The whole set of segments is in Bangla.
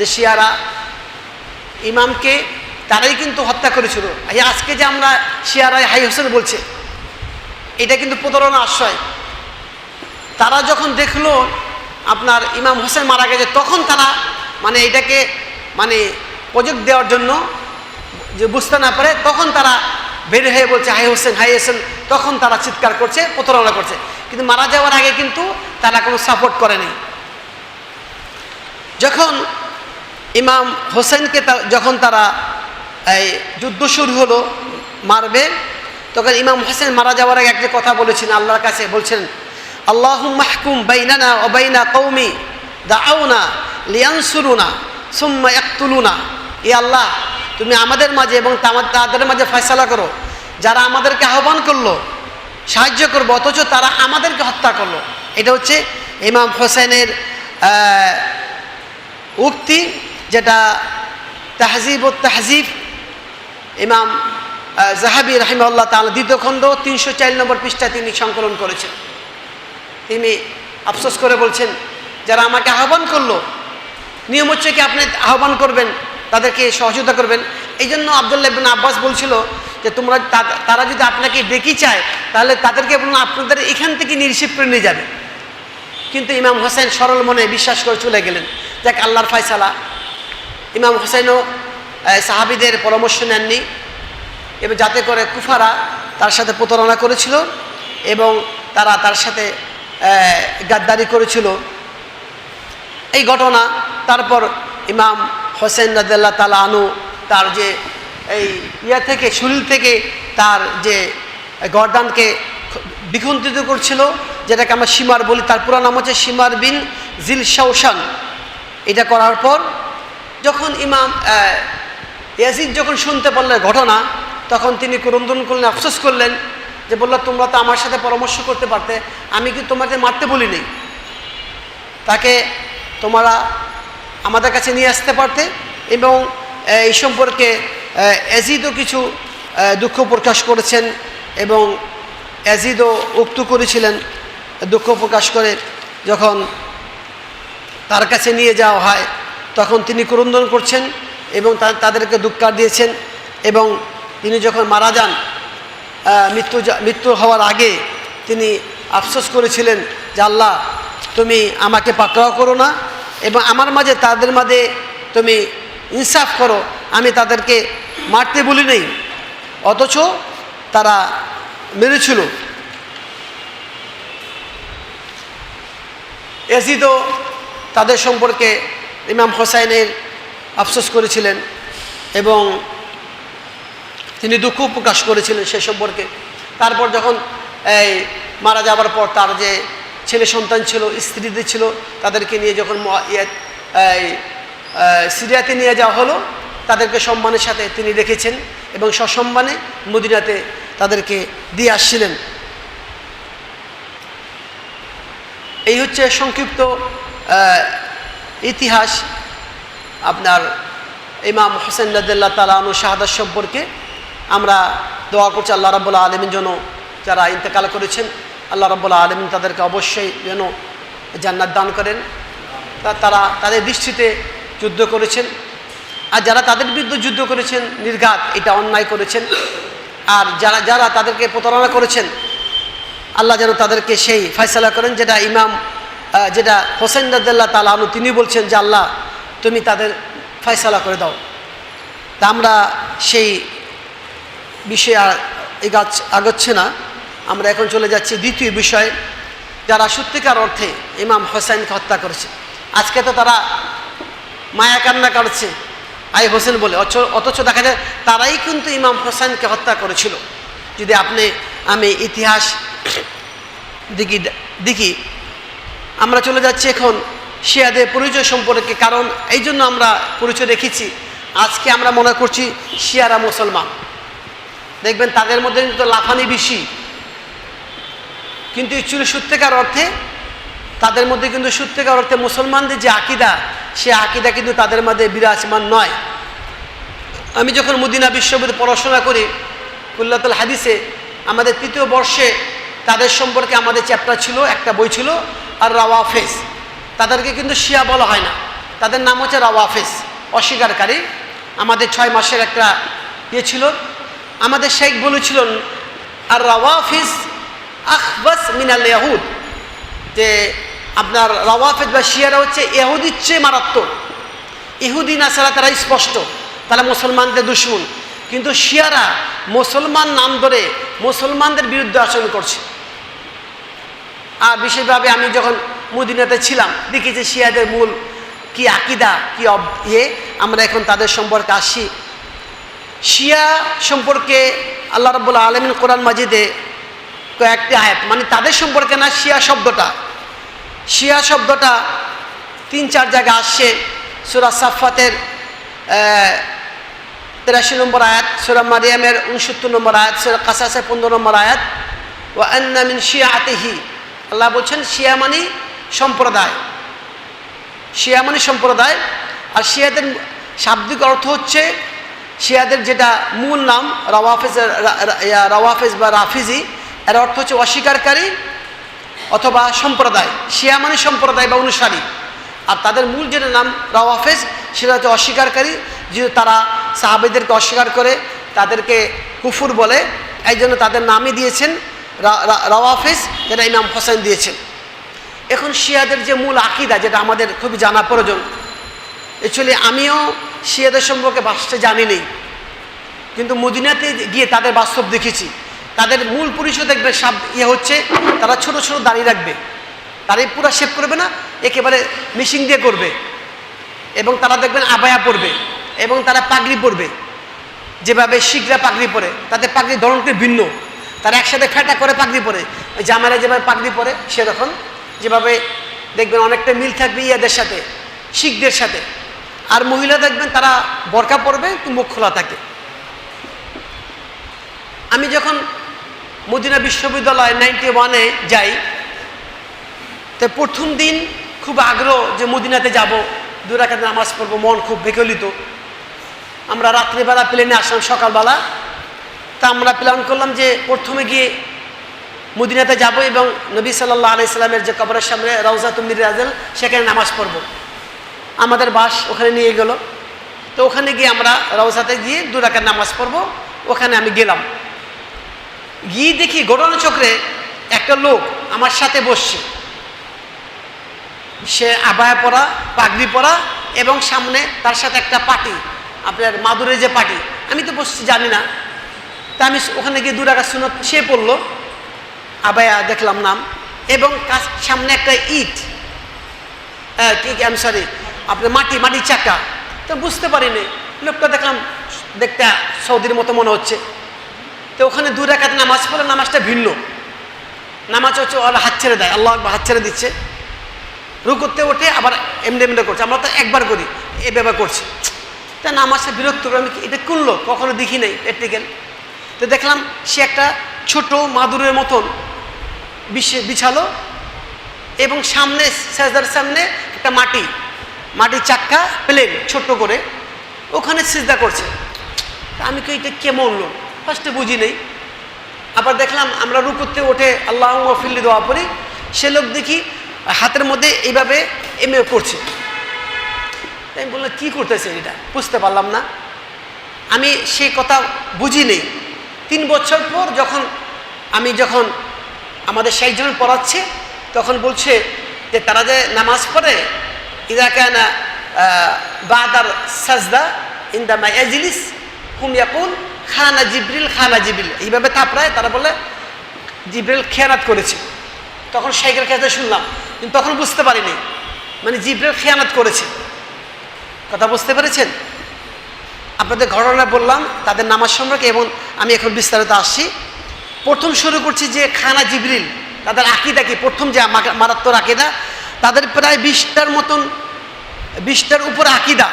যে শিয়ারা ইমামকে, তারাই কিন্তু হত্যা করেছিল। এই আজকে যে আমরা শিয়ারাই হাই হোসেন বলছে, এটা কিন্তু প্রতারণা আশ্রয়। তারা যখন দেখল আপনার ইমাম হোসেন মারা গেছে, তখন তারা মানে এটাকে মানে প্রজেক্ট দেওয়ার জন্য যে বুঝতে না পারে, তখন তারা বের হয়ে বলছে, হাই হোসেন হাই হোসেন। তখন তারা চিৎকার করছে, প্রতারণা করছে। কিন্তু মারা যাওয়ার আগে কিন্তু তারা কোনো সাপোর্ট করেনি যখন ইমাম হোসেনকে যখন তারা এই যুদ্ধ শুরু হলো, মারবে, তখন ইমাম হোসেন মারা যাওয়ার আগে একটা কথা বলেছেন আল্লাহর কাছে, বলছেন আল্লাহ মাহকুম বাইনানা ও বাইনা কৌমি দাউনা লিয়ানসুরুনা, সুম্মা একতুলুনা এ আল্লাহ, তুমি আমাদের মাঝে এবং তাদের মাঝে ফয়সালা করো। যারা আমাদেরকে আহ্বান করল, সাহায্য করব, অথচ তারা আমাদেরকে হত্যা করল। এটা হচ্ছে ইমাম হোসেনের উক্তি। যেটা তাহজিব ও তাহজিব, ইমাম জাহাবি রাহিমাল্লাহ তালা দ্বিতীয় খণ্ড তিনশো চার নম্বর পৃষ্ঠায় তিনি সংকলন করেছেন। তিনি আফসোস করে বলছেন, যারা আমাকে আহ্বান করল, নিয়ম হচ্ছে কি আপনি আহ্বান করবেন, তাদেরকে সহযোগিতা করবেন? এই জন্য আবদুল্লাহ আব্বাস বলছিল যে, তোমরা তারা যদি আপনাকে ডেকে চায়, তাহলে তাদেরকে বলুন, আপনাদের এখান থেকে করে নিয়ে যাবে। কিন্তু ইমাম হোসেন সরল মনে বিশ্বাস করে চলে গেলেন। দেখ আল্লাহর ফয়সালা ইমাম হোসেনও সাহাবিদের পরামর্শ নেননি। এবং যাতে করে কুফারা তার সাথে প্রতারণা করেছিল এবং তারা তার সাথে গাদ্দারি করেছিল। এই ঘটনা, তারপর ইমাম হোসেন রাজ্লাহ তালা আনু তার যে এই ইয়া থেকে শরীর থেকে তার যে গরদানকে বিখন্ডিত করছিল, যেটাকে আমরা সীমার বলি, তার পুরা নাম হচ্ছে সীমার বিন জিল শাওসান এটা করার পর যখন ইমাম ইয়াজিদ যখন শুনতে পারলেন ঘটনা, তখন তিনি ক্রন্দন করলেন আফসোস করলেন যে বলল, তোমরা তো আমার সাথে পরামর্শ করতে পারতে, আমি কি তোমাকে মারতে বলিনি? তাকে তোমরা আমাদের কাছে নিয়ে আসতে পারতে এবং এই সম্পর্কে অ্যাজিদও কিছু দুঃখ প্রকাশ করেছেন এবং অ্যাজিদও উক্ত করেছিলেন, দুঃখ প্রকাশ করে যখন তার কাছে নিয়ে যাওয়া হয়। তখন তিনি ক্রন্দন করছেন এবং তাদেরকে দুঃখার দিয়েছেন এবং তিনি যখন মারা যান মৃত্যু মৃত্যু হওয়ার আগে তিনি আফসোস করেছিলেন যে আল্লাহ, তুমি আমাকে পাকড়াও করো না এবং আমার মাঝে, তাদের মাঝে তুমি ইনসাফ করো। আমি তাদেরকে মারতে বলি নেই, অথচ তারা মেরেছিল। এজিদও তাদের সম্পর্কে ইমাম হোসাইনের আফসোস করেছিলেন এবং তিনি দুঃখ প্রকাশ করেছিলেন সে সম্পর্কে। তারপর যখন এই মারা যাওয়ার পর তার যে ছেলে সন্তান ছিল স্ত্রীদের ছিল তাদেরকে নিয়ে যখন ইয়ে, এই, সিরিয়াতে নিয়ে যাওয়া হলো তাদেরকে সম্মানের সাথে তিনি রেখেছেন এবং সসম্মানে মদিনাতে তাদেরকে দিয়ে আসছিলেন। এই হচ্ছে সংক্ষিপ্ত ইতিহাস, আপনার ইমাম হোসেন রাদিল্লাহ তালা আনু শাহাদাত সম্পর্কে আমরা দোয়া করছি আল্লাহ রাবুল্লাহ আলমীর জন্য যারা ইন্তেকাল করেছেন, আল্লাহ রাবুল্লাহ আলমিন তাদেরকে অবশ্যই যেন জান্নাত দান করেন। তারা তাদের দৃষ্টিতে যুদ্ধ করেছেন। আর যারা তাদের বিরুদ্ধে যুদ্ধ করেছেন, নির্ঘাত এটা অন্যায় করেছেন। আর যারা যারা তাদেরকে প্রতারণা করেছেন, আল্লাহ যেন তাদেরকে সেই ফয়সালা করেন যেটা ইমাম যেটা হোসেন রাজ্লাহ তালানু তিনি বলছেন যে, আল্লাহ, তুমি তাদের ফয়সালা করে দাও। তা আমরা সেই বিষয়ে এগাচ আগাচ্ছে না। আমরা এখন চলে যাচ্ছি দ্বিতীয় বিষয়, যারা সত্যিকার অর্থে ইমাম হোসেনকে হত্যা করেছে। আজকে তো তারা মায়া কান্না করছে আই হোসেন বলে। অথচ দেখা যায় তারাই কিন্তু ইমাম হোসেনকে হত্যা করেছিল। যদি আপনি আমি ইতিহাস দেখি দেখি আমরা চলে যাচ্ছি এখন শিয়াদের পরিচয় সম্পর্কে, কারণ এই জন্য আমরা পরিচয় রেখেছি। আজকে আমরা মনে করছি শিয়ারা মুসলমান। দেখবেন তাদের মধ্যে কিন্তু লাফানি বেশি। কিন্তু অ্যাকচুয়ালি সত্যিকার অর্থে, তাদের মধ্যে কিন্তু সত্যিকার অর্থে মুসলমানদের যে আকিদা, সে আকিদা কিন্তু তাদের মধ্যে বিরাজমান নয়। আমি যখন মুদিনা বিশ্ববিদ্যালয়ে পড়াশোনা করি, কুল্লাতুল হাদিসে আমাদের তৃতীয় বর্ষে তাদের সম্পর্কে আমাদের চ্যাপ্টার ছিল, একটা বই ছিল, আর রাওয়াফেজ তাদেরকে কিন্তু শিয়া বলা হয় না। তাদের নাম হচ্ছে রাওয়াফেজ অস্বীকারী। আমাদের ছয় মাসের একটা ইয়ে ছিল। আমাদের শেখ বলেছিলেন, আর রাওয়াফিজ আখবাস মিনাল ইয়াহুদ। যে আপনার রাওয়াফেজ বা শিয়ারা হচ্ছে এহুদির চেয়ে মারাত্মক। ইহুদি নাসারা তারা স্পষ্ট। তারা মুসলমানদের দুশ্মন। কিন্তু শিয়ারা মুসলমান নাম ধরে মুসলমানদের বিরুদ্ধে আচরণ করছে। আর বিশেষভাবে আমি যখন মদিনাতে ছিলাম দেখেছি শিয়াদের মূল কি আকিদা, কি ইয়ে আমরা এখন তাদের সম্পর্কে আসি। শিয়া সম্পর্কে আল্লাহ রব্বুল্লা আলমিন কোরআন মাজিদে কয়েকটি আয়াত মানে তাদের সম্পর্কে না, শিয়া শব্দটা। শিয়া শব্দটা তিন চার জায়গায় আসছে। সুরা সাফাতের তেরাশি নম্বর আয়াত, সুরা মারিয়ামের উনসত্তর নম্বর আয়াত, সুরা কাসাসের পনেরো নম্বর আয়াত ও আন্নামিন শিয়া আতেহি আল্লাহ বলছেন, শিয়া মানে সম্প্রদায়। শিয়া মানে সম্প্রদায়। আর শিয়াদের শাব্দিক অর্থ হচ্ছে, শিয়াদের যেটা মূল নাম, রাওয়াফেজ রাওয়াফেজ বা রাফিজি, এর অর্থ হচ্ছে অস্বীকারী অথবা সম্প্রদায়। শিয়া মানে সম্প্রদায় বা অনুসারী। আর তাদের মূল যেটা নাম রাওয়াফেজ, সেটা হচ্ছে অস্বীকারী। যে তারা সাহাবেদেরকে অস্বীকার করে, তাদেরকে কুফুর বলে, এই জন্য তাদের নামই দিয়েছেন, রা- রা- রাওয়াফেজ, যেটা ইমাম হোসেন দিয়েছেন। এখন শিয়াদের যে মূল আকিদা, যেটা আমাদের খুবই জানা প্রয়োজন, অ্যাকচুয়ালি আমিও শিয়াদের সম্পর্কে বাস্তবে জানি নেই, কিন্তু মদিনাতে গিয়ে তাদের বাস্তব দেখেছি। তাদের মূল পরিচয় দেখবে সাব ইয়ে হচ্ছে, তারা ছোট ছোট দাড়ি রাখবে। দাড়ি পুরা শেপ করবে না, একেবারে মিশিং দিয়ে করবে। এবং তারা দেখবেন আবায়া পরবে। এবং তারা পাগড়ি পরবে। যেভাবে শিখরা পাগড়ি পরে, তাদের পাগড়ির ধরনটি ভিন্ন। তারা একসাথে ফেটা করে পাগড়ি পরে। ওই জামাইরা যেভাবে পাগড়ি পরে সেরকম যেভাবে দেখবেন অনেকটা মিল থাকবে ইয়াদের সাথে, শিখদের সাথে। আর মহিলা দেখবেন তারা বরকা পরবে মুখ খোলা থাকে। আমি যখন মদিনা বিশ্ববিদ্যালয় নাইনটি ওয়ানে যাই, তো প্রথম দিন খুব আগ্রহ যে মদিনাতে যাব। দু রাখাতে নামাজ পড়ব, মন খুব বিকলিত। আমরা রাত্রিবেলা প্লেনে আসলাম সকালবেলা। তা আমরা প্ল্যান করলাম যে প্রথমে গিয়ে মদিনাতে যাব এবং নবী সাল্লাহ আলি সাল্লামের যে কবরের সামনে রওজা তুমির রাজেল সেখানে নামাজ পড়ব। আমাদের বাস ওখানে নিয়ে গেল। তো ওখানে গিয়ে আমরা রওজাতে গিয়ে দু রাখার নামাজ পড়ব। ওখানে আমি গেলাম। গিয়ে দেখি ঘটনা চক্রে একটা লোক আমার সাথে বসছে। সে আবায়া পরা পাগড়ি পরা এবং সামনে তার সাথে একটা পার্টি আপনার মাদুরের যে পার্টি আমি তো বসছি, জানি না। তা আমি ওখানে গিয়ে দু টাকা শুনত সে পড়ল। আবায়া দেখলাম নাম। এবং কাছ- সামনে একটা ইট। কি আমি সরি আপনার মাটি মাটির চাকা। তো বুঝতে পারিনি। লোকটা দেখলাম, দেখতে সৌদির মতো মনে হচ্ছে। তো ওখানে দু রাকাত নামাজ পড়ে নামাজটা ভিন্ন। নামাজ হচ্ছে ওরা হাত ছেড়ে দেয়, আল্লাহ হাত ছেড়ে দিচ্ছে। রু করতে ওঠে আবার এমনি এমনি করছে। আমরা তো একবার করি এ ব্যাপার করছি। তা নামাজটা বিরক্ত করে আমি এটা করল? কখনো দেখি নাই প্র্যাকটিক্যাল তো দেখলাম সে একটা ছোট মাদুরের মতন বিছে- বিছালো এবং সামনে সেজদার সামনে একটা মাটি, মাটির চাক্কা প্লেন ছোট্ট করে। ওখানে সিজদা করছে। তা আমি কি এটা কেমন লোক? ফার্স্টে বুঝি নেই। আবার দেখলাম আমরা রুকুতে ওঠে আল্লাহ ফিল্লি দেওয়া পরে সে লোক দেখি হাতের মধ্যে এইভাবে এমএ করছে। আমি বললাম, কী করতেছে এটা? বুঝতে পারলাম না। আমি সে কথা বুঝি নেই। তিন বছর পর যখন আমি যখন আমাদের শেখ যখন পড়াচ্ছে, তখন বলছে যে তারা যে নামাজ পড়ে, ইদা কেনা বাদার সাজদা ইন দ্য মাই এজিলিস হুম ইয়াকুল, খানা জিব্রিল খানা জিব্রিল। এইভাবে থাপড়ায় তারা বলে, জিব্রিল খেয়ানাত করেছে। তখন শেখের কাছে শুনলাম, কিন্তু তখন বুঝতে পারিনি। মানে জিব্রিল খেয়ানাত করেছে। কথা বুঝতে পেরেছেন? আপনাদের ঘটনা বললাম, তাদের নামাজ সম্পর্কে এবং আমি এখন বিস্তারিত আসছি। প্রথম শুরু করছি যে খানা জিবরিল, তাদের আকিদা কি? প্রথম যে মারাত্মক আকিদা, তাদের প্রায় বিশটার মতন, বিশটার উপর আকিদা।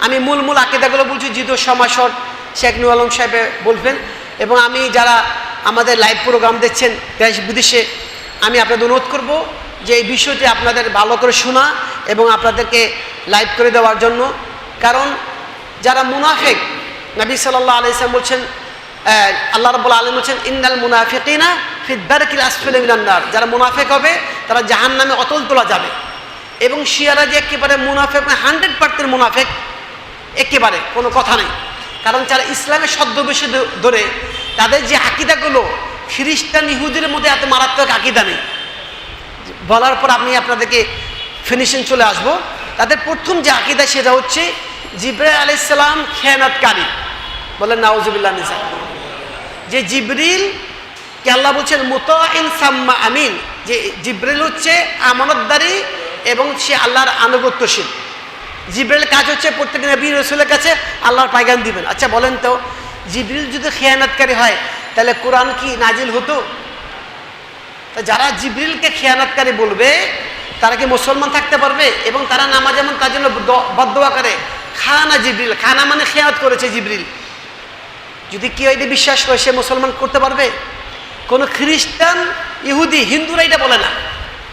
আমি মূল মূল আকিদাগুলো বলছি, জিদু সময় শর্ট শেখ নু আলম সাহেবে বলবেন। এবং আমি যারা আমাদের লাইভ প্রোগ্রাম দেখছেন, দেশ বিদেশে, আমি আপনাদের অনুরোধ করব যে এই বিষয়টি আপনাদের ভালো করে শোনা এবং আপনাদেরকে লাইভ করে দেওয়ার জন্য। কারণ যারা মুনাফেক নবী সাল্লাহ আলাইসলাম বলছেন আহ, আল্লাহ রব্বুল আলম বলছেন ইন্নাল মুনাফিকিনা ফিদ্দারকিল আসফিল মিনান্নার যারা মুনাফেক হবে তারা জাহান নামে অতল তোলা যাবে। এবং শিয়ারা যে একেবারে মুনাফেক হান্ড্রেড পার্সেন্ট মুনাফেক একেবারে কোনো কথা নেই। কারণ যারা ইসলামের ছদ্মবেশে ধ- ধরে তাদের যে আকিদাগুলো খ্রিস্টান ইহুদের মধ্যে এত মারাত্মক আকিদা নেই। বলার পর আমি আপনাদেরকে ফিনিশিং চলে আসব। তাদের প্রথম যে আকিদা সেটা হচ্ছে জিব্রাইল আলাইসালাম খেয়ানাতকারী। বলেন, নাউজুবিল্লাহ নিসা যে জিবরিল, কে আল্লাহ বলছেন, মুতাইন সাম্মা আমিন। যে জিব্রিল হচ্ছে আমানতদারি এবং সে আল্লাহর আনুগত্যশীল। জিব্রিল কাজ হচ্ছে প্রত্যেক নবী রসুলের কাছে আল্লাহর পাইগান দিবেন। আচ্ছা বলেন তো, জিবরিল যদি খেয়ানাতকারী হয়, তাহলে কোরআন কি নাজিল হতো? যারা জিবরিলকে খেয়ানাতকারী বলবে, তারা কি মুসলমান থাকতে পারবে? এবং তারা নামাজ এমন তার জন্য বদোয়া করে খানা জিবরিল, খানা মানে খেয়ানত করেছে জিবরিল। যদি কেউ এটা বিশ্বাস করে সে মুসলমান করতে পারবে? কোনো খ্রিস্টান, ইহুদি, হিন্দুরা এটা বলে না।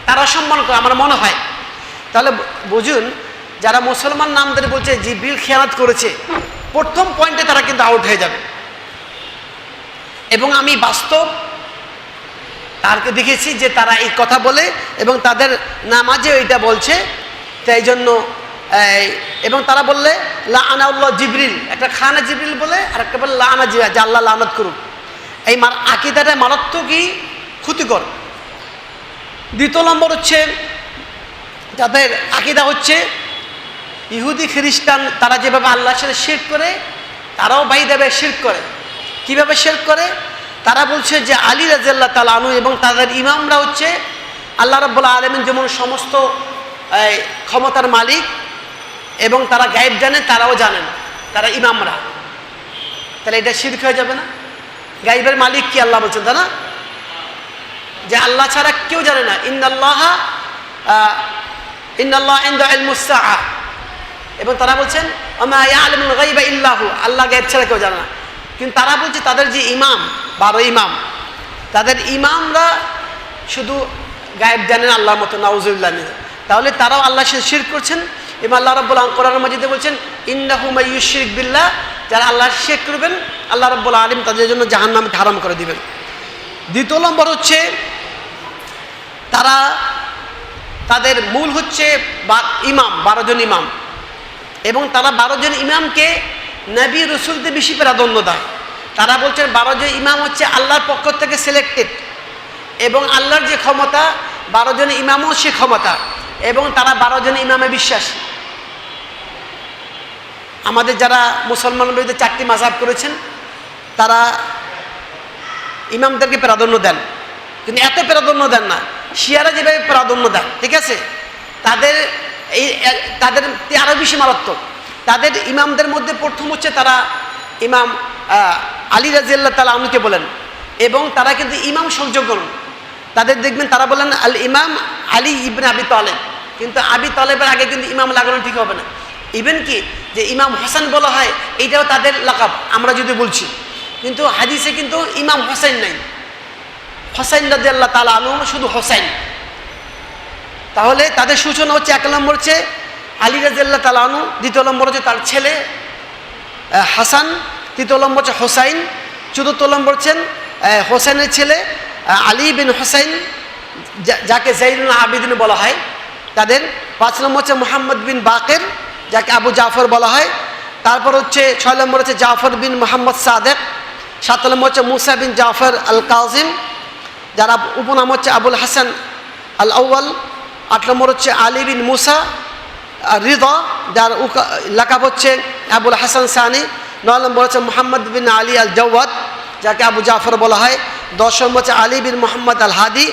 তারা সম্মান করে, আমার মনে হয়। তাহলে বুঝুন, যারা মুসলমান নামদের বলছে জিবরিল খেয়ানত করেছে, প্রথম পয়েন্টে তারা কিন্তু আউট হয়ে যাবে। এবং আমি বাস্তব তারকে দেখেছি যে তারা এই কথা বলে এবং তাদের নামাজে এটা বলছে। তাই জন্য এবং তারা বললে লা আনাউল্লাহ জিবরিল। একটা খানা জিবরিল বলে আর একটা বলে লা আনা জিয়া, যে আল্লাহ লানত করুক। এই মার, আকিদাটা মারাত্মকই ক্ষতিকর। দ্বিতীয় নম্বর হচ্ছে, তাদের আকিদা হচ্ছে, ইহুদি খ্রিস্টান তারা যেভাবে আল্লাহর সাথে শের করে, তারাও বাইদাবে শের করে। কীভাবে শের করে? তারা বলছে যে আলী রাজাল্লাহ তালা আনু এবং তাদের ইমামরা হচ্ছে আল্লাহ রব্বুল্লাহ আলমিন যেমন সমস্ত ক্ষমতার মালিক এবং তারা গায়েব জানে, তারাও জানেন, তারা ইমামরা। তাহলে এটা শির্ক হয়ে যাবে না? গাইবের মালিক কি আল্লাহ বলছেন না? যে আল্লাহ ছাড়া কেউ জানে না ইন্দাল্লাহ ইন্দাল্লাহ ইন্দা এবং তারা বলছেন আমা ইয়ালামুল গায়বা ইল্লাহু, আল্লাহ গায়েব ছাড়া কেউ জানে না। কিন্তু তারা বলছে তাদের যে ইমাম বারো ইমাম। তাদের ইমামরা শুধু গায়েব জানেন আল্লাহর মতো, নাউজুবিল্লাহ মিন তাহলে তারাও আল্লাহ শিরক করছেন। এবং আল্লাহ রাব্বুল কোরআন মাজিদে বলছেন ইন্দা ইন্নাহু মাইয়ুশরিক বিল্লাহ যারা আল্লাহ শেখ করবেন, আল্লাহ রাব্বুল আলিম তাদের জন্য জাহান জাহান্নামকে হারাম করে দিবেন। দ্বিতীয় নম্বর হচ্ছে, তারা তাদের মূল হচ্ছে ইমাম, বারো জন ইমাম। এবং তারা বারো জন ইমামকে নবী রসুলদের বেশি প্রাধান্য দেয়। তারা বলছেন বারো ইমাম হচ্ছে আল্লাহর পক্ষ থেকে সিলেক্টেড এবং আল্লাহর যে ক্ষমতা বারো জন ইমামও সে ক্ষমতা এবং তারা বারো জন ইমামে বিশ্বাসী। আমাদের যারা মুসলমান বিরুদ্ধে চারটি মাসাব করেছেন, তারা ইমামদেরকে প্রাধান্য দেন। কিন্তু এত প্রাধান্য দেন না। শিয়ারা যেভাবে প্রাধান্য দেন, ঠিক আছে? তাদের এই তাদের আরও বেশি মারাত্মক। তাদের ইমামদের মধ্যে প্রথম হচ্ছে তারা ইমাম আলী রাজিয়াল্লাহ তালা আমকে বলেন, এবং তারা কিন্তু ইমাম সংযোগন তাদের দেখবেন তারা বলেন, আল ইমাম আলী ইবনে আবি তালেব। কিন্তু আবি তালেবের আগে কিন্তু ইমাম লাগানো ঠিক হবে না। ইভেন কি, যে ইমাম হাসান বলা হয়, এইটাও তাদের লাকাব, আমরা যদি বলছি। কিন্তু হাদিসে কিন্তু ইমাম হোসেন নাই। হোসাইন রাজি আল্লাহ তালা আলু শুধু হোসাইন তাহলে তাদের সূচনা হচ্ছে এক নম্বর হচ্ছে আলী রাজি আল্লাহ তালা আনু দ্বিতীয় নম্বর হচ্ছে তার ছেলে হাসান তৃতীয় নম্বর হচ্ছে হোসাইন, চতুর্থ নম্বর হচ্ছেন হোসেনের ছেলে আলী বিন হোসাইন যাকে জাইনুল আবিদিন বলা হয়। তাদের পাঁচ নম্বর হচ্ছে মোহাম্মদ বিন বাকের, যাকে আবু জাফর বলা হয়। তারপর হচ্ছে ছয় নম্বর হচ্ছে জাফর বিন মোহাম্মদ সাদেক। সাত নম্বর হচ্ছে মুসা বিন জাফর আল কাজিম যার উপনাম হচ্ছে আবুল হাসান আল আউ্য়াল আট নম্বর হচ্ছে আলী বিন মুসা রিদা, যার লাকাব হচ্ছে আবুল হাসান সানি। নয় নম্বর হচ্ছে মোহাম্মদ বিন আলী আল জওয়াদ যাকে আবু জাফর বলা হয়। দশ নম্বর হচ্ছে আলী বিন মোহাম্মদ আল হাদি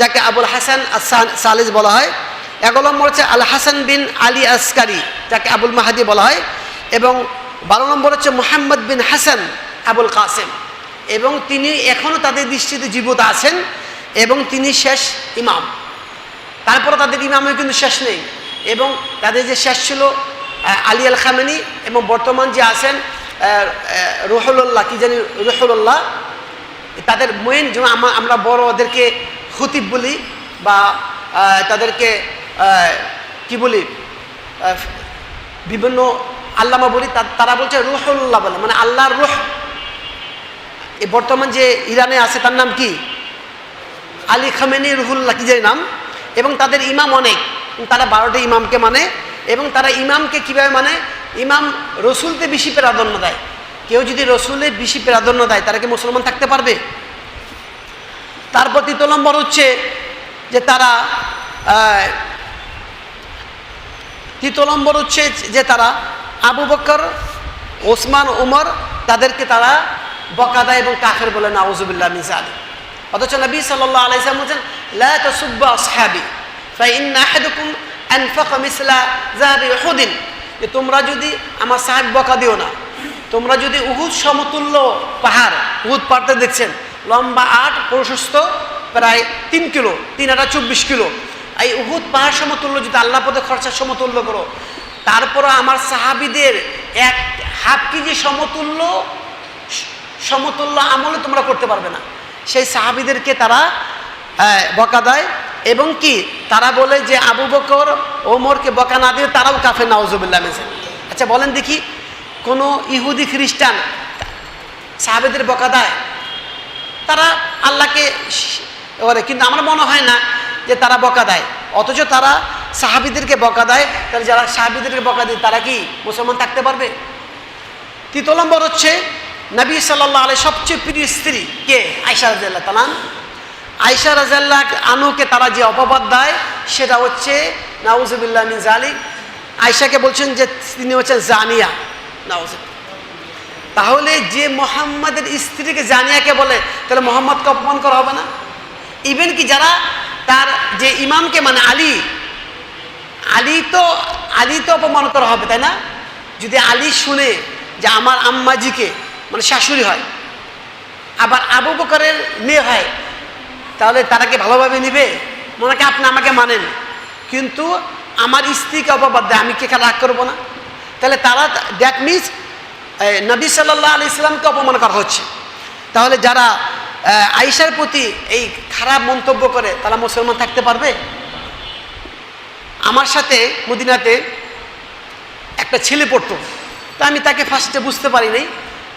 যাকে আবুল হাসান সালিস বলা হয়। এগারো নম্বর হচ্ছে আল হাসান বিন আলী আসকারি, যাকে আবুল মাহাদি বলা হয়। এবং বারো নম্বর হচ্ছে মোহাম্মদ বিন হাসান আবুল কাসেম। এবং তিনি এখনও তাদের দৃষ্টিতে জীবিত আছেন এবং তিনি শেষ ইমাম। তারপরে তাদের ইমামের কিন্তু শেষ নেই। এবং তাদের যে শেষ ছিল আলী আল খামেনি এবং বর্তমান যে আছেন রুহুল্লাহ কি জানি রুহুল্লাহ তাদের মেন যেমন আমরা বড় ওদেরকে খতিব বলি বা তাদেরকে কি বলি বিভিন্ন আল্লামা বলি তারা বলছে রুহুল্লাহ বলে মানে আল্লাহর রুহ। বর্তমান যে ইরানে আছে, তার নাম কি? আলী খামেনি রুহুল্লাহ কি যে নাম? এবং তাদের ইমাম অনেক। তারা বারোটি ইমামকে মানে এবং তারা ইমামকে কীভাবে মানে? ইমাম রসুলতে বেশি প্রাধান্য দেয়। কেউ যদি রসুলে বেশি প্রাধান্য দেয়, তারা কি মুসলমান থাকতে পারবে? তারপর তৃতীয় নম্বর হচ্ছে যে তারা তৃতীয় নম্বর হচ্ছে যে তারা আবু বকর, ওসমান, উমর, তাদেরকে তারা বকা দেয় এবং কাফের বলে, নাউজুবিল্লাহ মিসাল অথচ নবী সাল্লাহ আলাইসালাম বলছেন, লা তাসুব্বা আসহাবি ফাইন্না আহাদুকুম আনফাকা মিসলা যাহাবি উহুদিন। যে তোমরা যদি আমার সাহেব বকা দিও না তোমরা যদি উহুদ সমতুল্য পাহাড় উহুদ পাহাড়তে দেখছেন লম্বা আট প্রশস্ত প্রায় তিন কিলো তিন আটা চব্বিশ কিলো। এই উহুদ পাহাড় সমতুল্য যদি আল্লাহ পদে খরচার সমতুল্য করো তারপরও আমার সাহাবিদের এক হাফ কেজি সমতুল্য সমতুল্য আমলে তোমরা করতে পারবে না। সেই সাহাবিদেরকে তারা আহ, বকা দেয়। এবং কি, তারা বলে যে আবু বকর ওমরকে বকা না দিয়ে তারাও কাফে নাওজুবিল্লাহ মেসে আচ্ছা বলেন দেখি, কোনো ইহুদি খ্রিস্টান সাহাবেদের বকা দেয়, তারা আল্লাহকে করে কিন্তু আমার মনে হয় না যে তারা বকা দেয়। অথচ তারা সাহাবিদেরকে বকা দেয়, তাহলে যারা সাহাবিদেরকে বকা দেয়, তারা কি মুসলমান থাকতে পারবে? তৃতীয় নম্বর হচ্ছে, নবী সাল্লাহ আলাই সবচেয়ে প্রিয় স্ত্রী কে? রাজাল্লাহ তালান আয়সা রাজাল্লাহ আনুকে তারা যে অপবাদ দেয়, সেটা হচ্ছে, নাউজুবিল্লাহ মিন জালিক আয়সাকে বলছেন যে, তিনি হচ্ছেন জানিয়া। নাউজুবিল্লাহ। তাহলে যে মোহাম্মদের স্ত্রীকে জানিয়াকে বলে, তাহলে মোহাম্মদকে অপমান করা হবে না? ইভেন কি যারা তার যে ইমামকে মানে আলী আলী তো আলী তো অপমান করা হবে, তাই না? যদি আলী শুনে যে আমার আম্মাজিকে মানে শাশুড়ি হয়, আবার আবু বকরের মেয়ে হয় তাহলে তারা কি ভালোভাবে নিবে? মনে হয় আপনি আমাকে মানেন। কিন্তু আমার স্ত্রীকে অপবাদ দেয়, আমি কি রাগ করব না? তাহলে তারা দ্যাট মিনস নবী সাল্লাহ আলি ইসলামকে অপমান করা হচ্ছে। তাহলে যারা আয়েশার প্রতি এই খারাপ মন্তব্য করে, তারা মুসলমান থাকতে পারবে? আমার সাথে মদিনাতে একটা ছেলে পড়তো। তা আমি তাকে ফার্স্টে বুঝতে পারি নাই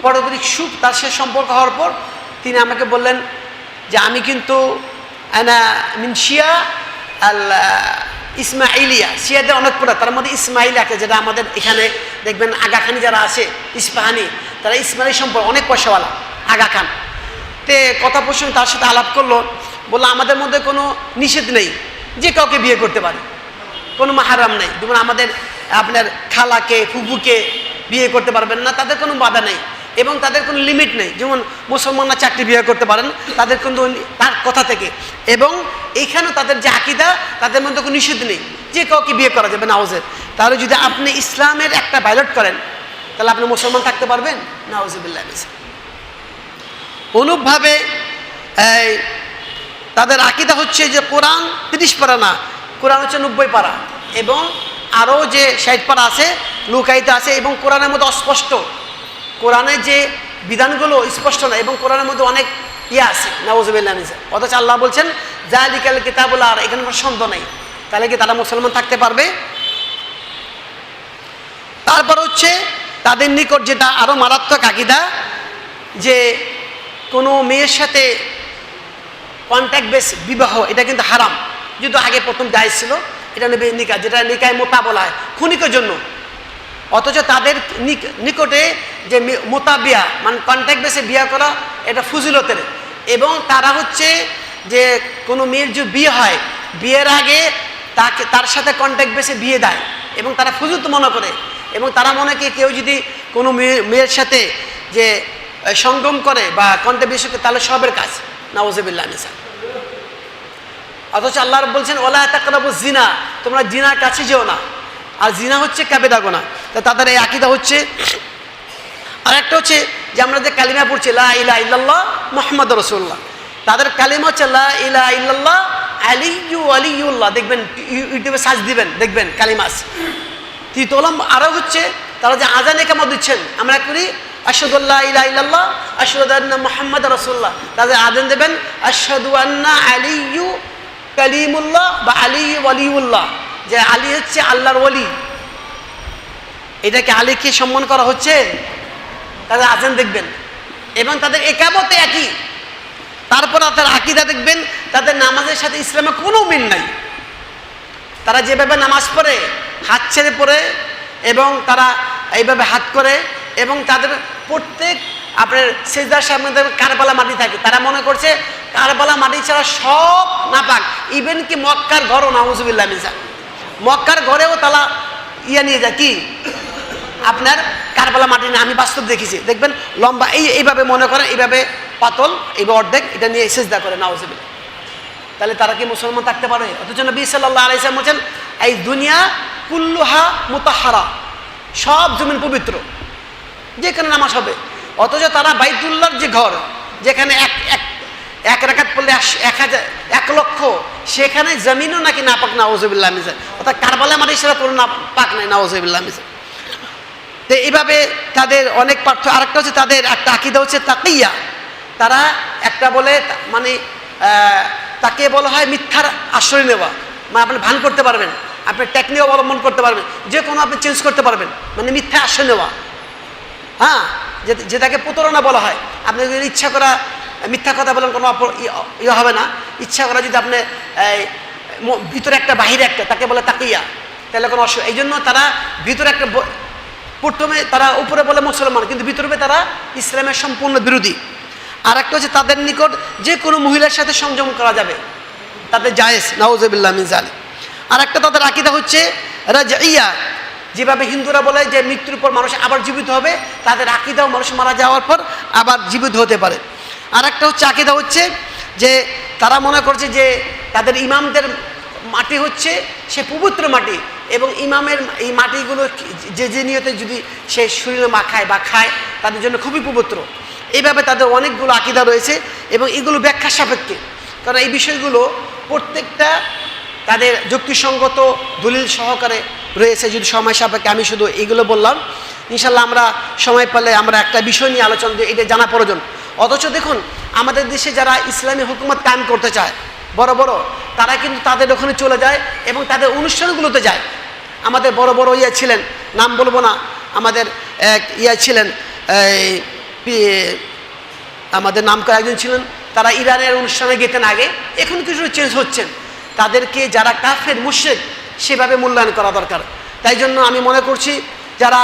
পরবর্তী সুখ তার সে সম্পর্ক হওয়ার পর তিনি আমাকে বললেন যে আমি কিন্তু ইসমাইলিয়া শিয়াদের অনেক পড়া তার মধ্যে ইসমাইল আছে, যেটা আমাদের এখানে দেখবেন আগা খানি যারা আছে, ইস্পাহানি, তারা ইসমাইল সম্পর্কে অনেক পয়সাওয়ালা আগা খান তে কথা প্রসঙ্গে তার সাথে আলাপ করল, বলল, আমাদের মধ্যে কোনো নিষেধ নেই যে কাউকে বিয়ে করতে পারে। কোনো মাহারাম নেই। যেমন আমাদের আপনার খালাকে, ফুফুকে বিয়ে করতে পারবেন না, তাদের কোনো বাধা নেই। এবং তাদের কোনো লিমিট নেই। যেমন মুসলমানরা চাকরি বিয়ে করতে পারেন, তাদের কিন্তু তার কথা থেকে। এবং এইখানেও তাদের যে আকিদা, তাদের মধ্যে কোনো নিষেধ নেই। যে কাউকে বিয়ে করা যাবে নাওজের। তাহলে যদি আপনি ইসলামের একটা পাইলট করেন, তাহলে আপনি মুসলমান থাকতে পারবেন? নাওজবিল্লাহ। অনুপভাবে তাদের আকিদা হচ্ছে যে কোরআন তিরিশ পারা না, কোরআন হচ্ছে নব্বই পারা। এবং আরও যে ষাট পারা আছে লুকাইতে আছে এবং কোরআনের মধ্যে অস্পষ্ট। কোরআনের যে বিধানগুলো স্পষ্ট না, এবং কোরআনের মধ্যে অনেক ইয়ে আছে নওয়াজবিল্লাহ অথচ আল্লাহ বলছেন যা লিকাল কিতাবুল আর এখানে কোনো সন্দেহ নেই। তাহলে কি তারা মুসলমান থাকতে পারবে? তারপর হচ্ছে, তাদের নিকট যেটা আরও মারাত্মক আকিদা, যে কোনো মেয়ের সাথে কন্ট্যাক্ট বেস বিবাহ, এটা কিন্তু হারাম। যদিও আগে প্রথম জায়েজ ছিল, এটা নেবে নিকা, যেটা নিকায় মোতা বলা হয় ক্ষণিকের জন্য। অথচ তাদের নিকটে যে মে- মোতা বিয়া মানে কন্ট্যাক্ট বেসে বিয়া করা, এটা ফুজিলতের। এবং তারা হচ্ছে যে কোনো মেয়ের যে বিয়ে হয়, বিয়ের আগে তাকে, তার সাথে কন্ট্যাক্ট বেসে বিয়ে দেয় এবং তারা ফুজুত মনে করে। এবং তারা মনে করে কেউ যদি কোনো মেয়ে, মেয়ের সাথে যে সঙ্গম করে বা কন্ট্যাক্ট বেসে তাহলে সবের কাজ। নওয়াজবিল্লা নিসা অথচ আল্লাহ বলছেন ওলা তাকরাবু জিনা তোমরা জিনার কাছে যেও না। আর জিনা হচ্ছে কাবেদা গোনা তা তাদের এই আকিদা হচ্ছে। আর একটা হচ্ছে যে আমরা যে কালিমা পড়ছি, লা ইলা ইল্লাল্লাহ মোহাম্মদ রসুল্লাহ তাদের কালিমা হচ্ছে লা ইলা ইল্লাল্লাহ আলিউ আলিউল্লাহ দেখবেন ইউ- ইউটিউবে সার্চ দিবেন, দেখবেন কালিমাস তৃতীয়লম আরও হচ্ছে, তারা যে আজান একামত দিচ্ছেন, আমরা করি আশাদুল্লাহ ইলা ইল্লাল্লাহ আশাদুল্লাহ মোহাম্মদ রসুল্লাহ তাদের আজান দেবেন আশাদু আন্না আলিউ কালিমুল্লাহ বা আলী ওয়ালিউল্লাহ যে আলী হচ্ছে আল্লাহর ওলি এটাকে আলীকে সম্মান করা হচ্ছে? তাদের আজান দেখবেন। এবং তাদের একাবতে একই। তারপর তাদের আকিদা দেখবেন, তাদের নামাজের সাথে ইসলামে কোনো মিল নাই। তারা যেভাবে নামাজ পড়ে, হাত ছেড়ে পড়ে, এবং তারা এইভাবে হাত করে, এবং তাদের প্রত্যেক আপনার সেজদার সামনে কারবালা মাটি থাকে। তারা মনে করছে, কারবালা মাটি ছাড়া সব নাপাক। ইভেন কি মক্কার ঘরও, নাউজুবিল্লাহ মিজা মক্কার ঘরেও তারা ইয়ে নিয়ে যায়। কি? আপনার কারবালা মাটি না আমি বাস্তব দেখেছি। দেখবেন লম্বা এই এইভাবে মনে করেন, এইভাবে পাতল, এইভাবে অর্ধেক, এটা নিয়ে সেজদা করে নাউজুবিল্লাহ। তাহলে তারা কি মুসলমান থাকতে পারে? অথচ নবী সাল্লাহ আলাইসাম বলছেন, এই দুনিয়া কুল্লুহা মুতাহারা, সব জমিন পবিত্র। যেখানে নামাজ হবে। অথচ তারা বাইতুল্লার যে ঘর, যেখানে এক এক এক রেখাত পড়লে এক হাজার এক লক্ষ, সেখানে জমিনও নাকি না পাক না ওজবিল্লাহ মিজা অর্থাৎ কারবালা মাটি সেটা কোনো না পাক নাই না ওজবিল্লাহ মিজা তো এইভাবে তাদের অনেক পার্থ আরেকটা হচ্ছে তাদের একটা আকিদা হচ্ছে তাকিয়া। তারা একটা বলে মানে তাকে বলা হয় মিথ্যার আশ্রয় নেওয়া। মানে আপনি ভান করতে পারবেন, আপনি টেকনিক অবলম্বন করতে পারবেন, যে কোনো আপনি চেঞ্জ করতে পারবেন মানে মিথ্যা আশ্রয় নেওয়া। হ্যাঁ যেটাকে প্রতারণা বলা হয়। আপনি যদি ইচ্ছা করা মিথ্যা কথা বলেন, কোনো ইয়ে হবে না। ইচ্ছা করা যদি আপনি ভিতরে একটা, বাহিরে একটা, তাকে বলে তাকিয়া। তাহলে কোনো অসুবিধা এই জন্য তারা ভিতরে একটা প্রথমে তারা উপরে বলে মুসলমান, কিন্তু ভিতরে তারা ইসলামের সম্পূর্ণ বিরোধী। আর একটা হচ্ছে তাদের নিকট যে কোনো মহিলার সাথে সংযম করা যাবে তাদের জায়েজ নওয়াজবিল্লাহ মিনজালি আর একটা তাদের আকিদা হচ্ছে রাজাইয়া যেভাবে হিন্দুরা বলে যে মৃত্যুর পর মানুষ আবার জীবিত হবে, তাদের আকিদাও মানুষ মারা যাওয়ার পর আবার জীবিত হতে পারে। আর একটা হচ্ছে আকিদা হচ্ছে যে তারা মনে করছে যে তাদের ইমামদের মাটি হচ্ছে সে পবিত্র মাটি এবং ইমামের এই মাটিগুলো যে যে নিয়তে যদি সে শরীরে মাখায় বা খায়, তাদের জন্য খুবই পবিত্র। এইভাবে তাদের অনেকগুলো আকিদা রয়েছে এবং এগুলো ব্যাখ্যা সাপেক্ষে। কারণ এই বিষয়গুলো প্রত্যেকটা তাদের যুক্তিসঙ্গত দলিল সহকারে রয়েছে, যদি সময় সাপেক্ষে আমি শুধু এগুলো বললাম। ইনশাল্লাহ আমরা সময় পেলে আমরা একটা বিষয় নিয়ে আলোচনা এটা জানা প্রয়োজন। অথচ দেখুন, আমাদের দেশে যারা ইসলামী হুকুমত কায়েম করতে চায় বড় বড়, তারা কিন্তু তাদের ওখানে চলে যায় এবং তাদের অনুষ্ঠানগুলোতে যায়। আমাদের বড় বড় ইয়ে ছিলেন, নাম বলব না, আমাদের এক ইয়া ছিলেন আমাদের নাম করা একজন ছিলেন, তারা ইরানের অনুষ্ঠানে গেতেন আগে, এখন কিছু চেঞ্জ হচ্ছেন। তাদেরকে যারা কাফের মুশেক সেভাবে মূল্যায়ন করা দরকার। তাই জন্য আমি মনে করছি, যারা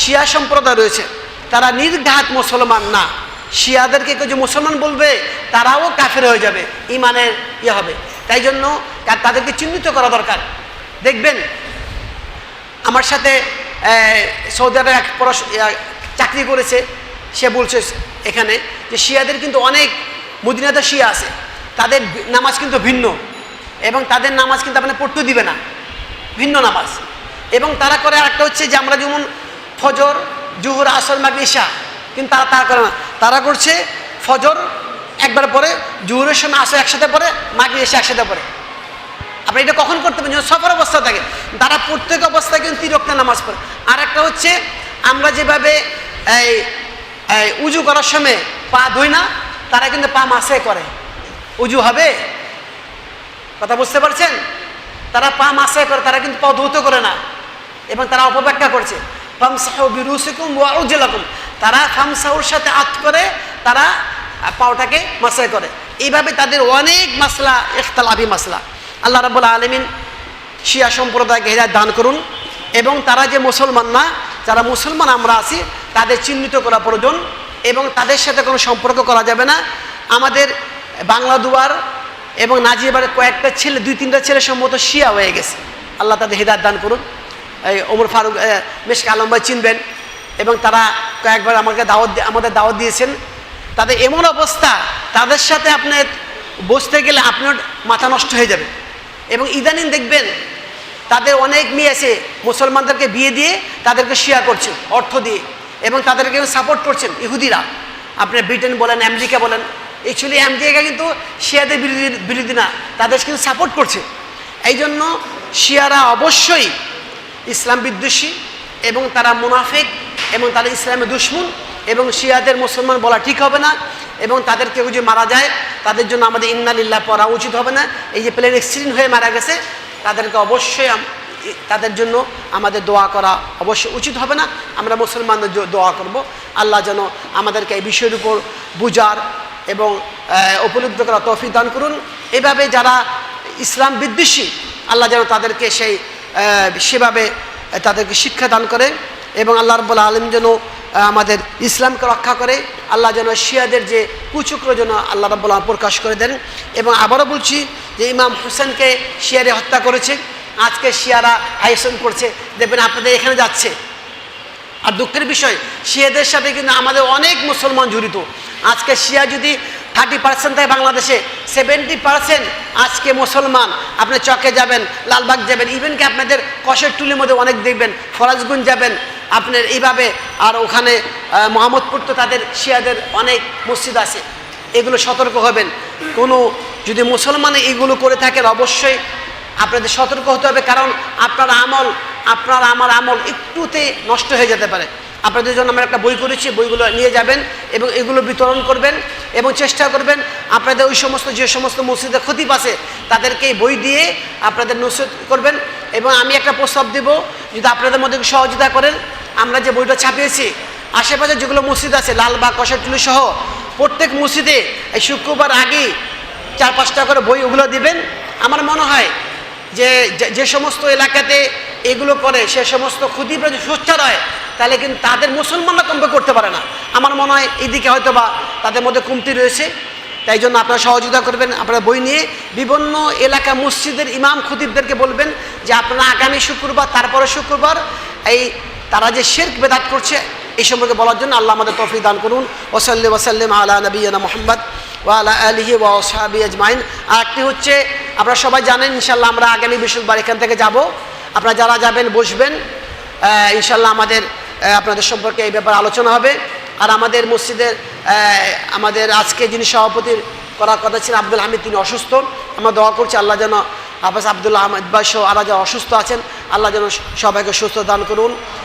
শিয়া সম্প্রদায় রয়েছে, তারা নির্ঘাত মুসলমান না। শিয়াদেরকে কেউ যে মুসলমান বলবে, তারাও কাফের হয়ে যাবে, ইমানের ইয়ে হবে। তাই জন্য তাদেরকে চিহ্নিত করা দরকার। দেখবেন, আমার সাথে সৌদি আরবে এক চাকরি করেছে, সে বলছে এখানে যে শিয়াদের কিন্তু অনেক, মদিনাতে শিয়া আছে, তাদের নামাজ কিন্তু ভিন্ন এবং তাদের নামাজ কিন্তু আপনি পড়তে দিবে না, ভিন্ন নামাজ। এবং তারা করে আরেকটা হচ্ছে যে আমরা যেমন ফজর, জুহুর, আসর, মাগরিব, ইশা, কিন্তু তারা তারা করে না। তারা করছে ফজর, একবার পরে, জুহুরের সময় আসে একসাথে পরে, মাগরিব এসে একসাথে পরে। আপনি এটা কখন করতে পারেন? সফর অবস্থা থাকে, তারা প্রত্যেক অবস্থায় কিন্তু তিরক্তা নামাজ পড়ে। আর একটা হচ্ছে, আমরা যেভাবে এই উজু করার সময় পা ধুই না, তারা কিন্তু পা মাসে করে। উজু হবে? কথা বুঝতে পারছেন? তারা পা মাসে করে, তারা কিন্তু পা ধৌত করে না। এবং তারা অপব্যাখ্যা করছে। তারা ফামসাহুর সাথে আত করে, তারা পাওটাকে মাসায় করে। এইভাবে তাদের অনেক মাসলা, ইখতালাফি মাসলা। আল্লাহ রাব্বুল আলমিন শিয়া সম্প্রদায়কে হেদায়ত দান করুন এবং তারা যে মুসলমান না, যারা মুসলমান আমরা আছি, তাদের চিহ্নিত করা প্রয়োজন এবং তাদের সাথে কোনো সম্পর্ক করা যাবে না। আমাদের বাংলা দুয়ার এবং নাজিবারের কয়েকটা ছেলে, দুই তিনটা ছেলে সম্ভবত শিয়া হয়ে গেছে। আল্লাহ তাদের হৃদায়ত দান করুন। এই ওমর ফারুক মেশক আলম ভাই চিনবেন। এবং তারা কয়েকবার আমাকে দাওয়াত আমাদের দাওয়াত দিয়েছেন। তাদের এমন অবস্থা, তাদের সাথে আপনি বসতে গেলে আপনার মাথা নষ্ট হয়ে যাবে। এবং ইদানিং দেখবেন, তাদের অনেক মেয়ে আছে, মুসলমানদেরকে বিয়ে দিয়ে তাদেরকে শিয়া করছে অর্থ দিয়ে, এবং তাদেরকে সাপোর্ট করছেন, ইহুদিরা। আপনি ব্রিটেন বলেন, আমেরিকা বলেন অ্যাকচুয়ালি আমেরিকা কিন্তু শিয়াদের বিরোধী বিরোধী না, তাদের কিন্তু সাপোর্ট করছে। এই জন্য শিয়ারা অবশ্যই ইসলাম বিদ্বেষী এবং তারা মুনাফেক। এবং তারা ইসলামের দুশ্মন এবং শিয়াদের মুসলমান বলা ঠিক হবে না এবং তাদের কেউ যদি মারা যায়, তাদের জন্য আমাদের ইন্নালিল্লাহ পড়া উচিত হবে না। এই যে প্লেন অ্যাক্সিডেন্ট হয়ে মারা গেছে, তাদেরকে অবশ্যই তাদের জন্য আমাদের দোয়া করা অবশ্যই উচিত হবে না। আমরা মুসলমানদের দোয়া করব। আল্লাহ যেন আমাদেরকে এই বিষয়ের উপর বুজার এবং উপলব্ধ করা তৌফিক দান করুন। এভাবে যারা ইসলাম বিদ্বেষী, আল্লাহ যেন তাদেরকে সেই সেভাবে তাদেরকে শিক্ষা দান করে। এবং আল্লাহ রব্বুল আলম যেন আমাদের ইসলামকে রক্ষা করে, আল্লাহ যেন শিয়াদের যে কুচক্র যেন আল্লাহ রব্বুল আলম প্রকাশ করে দেন। এবং আবারও বলছি যে ইমাম হোসেনকে শিয়ারে হত্যা করেছে। আজকে শিয়ারা আয়োজন করছে। দেখবেন আপনাদের এখানে যাচ্ছে। আর দুঃখের বিষয়, শিয়াদের সাথে কিন্তু আমাদের অনেক মুসলমান জড়িত। আজকে শিয়া যদি থার্টি পার্সেন্ট থাকে বাংলাদেশে, সেভেন্টি পার্সেন্ট আজকে মুসলমান। আপনি চকে যাবেন, লালবাগ যাবেন ইভেন কি আপনাদের কষের টুলির মধ্যে অনেক দেখবেন, ফরাজগুঞ্জ যাবেন আপনার এইভাবে আর ওখানে মোহাম্মদপুর তো তাদের শিয়াদের অনেক মসজিদ আছে। এগুলো সতর্ক হবেন। কোনো যদি মুসলমান এইগুলো করে থাকেন, অবশ্যই আপনাদের সতর্ক হতে হবে। কারণ আপনার আমল, আপনার আমার আমল একটুতে নষ্ট হয়ে যেতে পারে। আপনাদের জন্য আমরা একটা বই করেছি বইগুলো নিয়ে যাবেন এবং এগুলো বিতরণ করবেন এবং চেষ্টা করবেন আপনাদের ওই সমস্ত, যে সমস্ত মসজিদে ক্ষতি আছে, তাদেরকে বই দিয়ে আপনাদের নসিহত করবেন। এবং আমি একটা প্রস্তাব দেব, যদি আপনাদের মধ্যে সহযোগিতা করেন আমরা যে বইটা ছাপিয়েছি, আশেপাশে যেগুলো মসজিদ আছে লালবাগ কষাটুলি সহ, প্রত্যেক মসজিদে এই শুক্রবার আগে চার, পাঁচটা করে বই ওগুলো দিবেন। আমার মনে হয় যে যে- সমস্ত এলাকাতে এগুলো করে, সে সমস্ত ক্ষতিপূরণ যদি সোচ্চার হয়, তাহলে কিন্তু তাদের মুসলমানরা কমবে করতে পারে না। আমার মনে হয় এইদিকে হয়তো বা তাদের মধ্যে কমতি রয়েছে। তাই জন্য আপনারা সহযোগিতা করবেন, আপনারা বই নিয়ে বিভিন্ন এলাকা মসজিদের ইমাম খতিবদেরকে বলবেন যে, আপনারা আগামী শুক্রবার তারপরে শুক্রবার এই তারা যে শেরক বেদাত করছে এই সম্পর্কে বলার জন্য আল্লাহ আমাদের তফি দান করুন। ওসাল্লি ওসাল্লিম আলা নবীনা মোহাম্মদ ওয়ালা আলহি ওয়া ওসাহাবি আজমাইন। আর একটি হচ্ছে, আপনারা সবাই জানেন ইনশাল্লাহ আমরা আগামী বৃহস্পতিবার এখান থেকে যাব। আপনারা যারা যাবেন, বসবেন ইনশাল্লাহ আমাদের আপনাদের সম্পর্কে এই ব্যাপারে আলোচনা হবে। আর আমাদের মসজিদের আমাদের আজকে যিনি সভাপতির করার কথা ছিলেন আব্দুল হামিদ, তিনি অসুস্থ। আমরা দোয়া করছি আল্লাহ যেন আবাস আব্দুল্লাহ আহমদ বাসহ আরা যারা অসুস্থ আছেন, আল্লাহ যেন সবাইকে সুস্থ দান করুন।